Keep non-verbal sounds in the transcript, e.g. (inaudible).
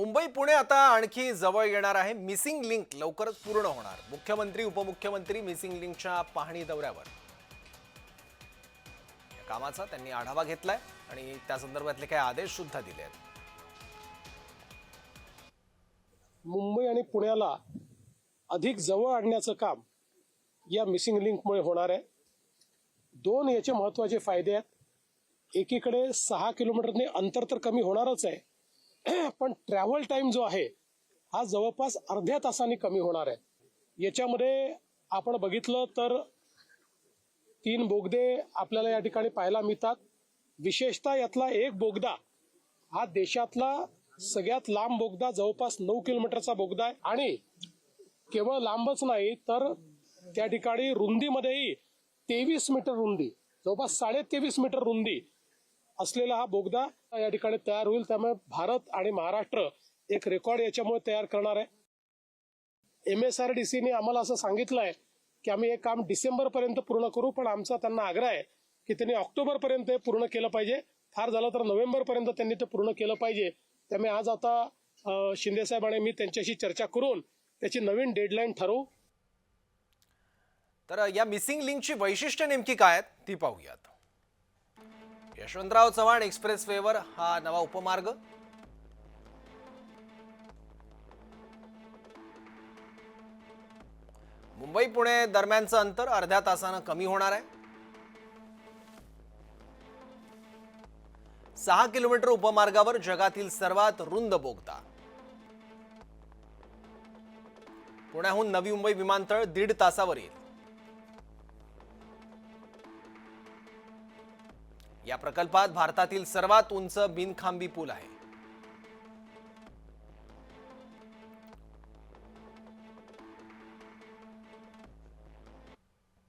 मुंबई पुणे आता आणखी जवळ येणार आहे. मिसिंग लिंक लवकरच पूर्ण होणार. मुख्यमंत्री उपमुख्यमंत्री मिसिंग लिंकच्या पाहणी दौऱ्यावर. या कामाचा त्यांनी आढावा घेतलाय आणि त्या संदर्भातले काही आदेश सुद्धा दिले आहेत. मुंबई आणि पुण्याला अधिक जवळ आणण्याचं काम या मिसिंग लिंकमुळे होणार आहे. दोन याचे महत्त्वाचे फायदे आहेत. एकीकडे सहा किलोमीटरने अंतर तर कमी होणारच आहे. (clears throat) पण ट्रॅव्हल टाईम जो आहे हा जवळपास अर्ध्या तासाने कमी होणार आहे. याच्यामध्ये आपण बघितलं तर तीन बोगदे आपल्याला या ठिकाणी पाहायला मिळतात. विशेषतः यातला एक बोगदा हा देशातला सगळ्यात लांब बोगदा जवळपास नऊ किलोमीटरचा बोगदा आहे. आणि केवळ लांबच नाही तर त्या ठिकाणी रुंदीमध्येही तेवीस मीटर रुंदी जवळपास साडे तेवीस मीटर रुंदी असलेला हा बोगदा या ठिकाणी तयार होईल. त्यामुळे भारत आणि महाराष्ट्र एक रेकॉर्ड याच्यामुळे तयार करणार आहे. एम एस आर डी सीने आम्हाला असं सांगितलं आहे की आम्ही हे काम डिसेंबर पर्यंत पूर्ण करू पण आमचा त्यांना आग्रह आहे की त्यांनी ऑक्टोबर पर्यंत हे पूर्ण केलं पाहिजे. फार झालं तर नोव्हेंबर पर्यंत त्यांनी ते पूर्ण केलं पाहिजे. त्यामुळे आज आता अं, शिंदे साहेब आणि मी त्यांच्याशी चर्चा करून त्याची नवीन डेडलाईन ठरवू. तर या मिसिंग लिंकची वैशिष्ट्य नेमकी काय आहेत ती पाहूयात. यशवंतराव चव्हाण एक्सप्रेस वेवर हा नवा उपमार्ग. मुंबई पुणे दरम्यानचं अंतर अर्ध्या तासानं कमी होणार आहे. सहा किलोमीटर उपमार्गावर जगातील सर्वात रुंद बोगदा. पुण्याहून नवी मुंबई विमानतळ दीड तासावर येईल. या प्रकल्पात भारतातील सर्वात उंच बिनखांबी पूल आहे.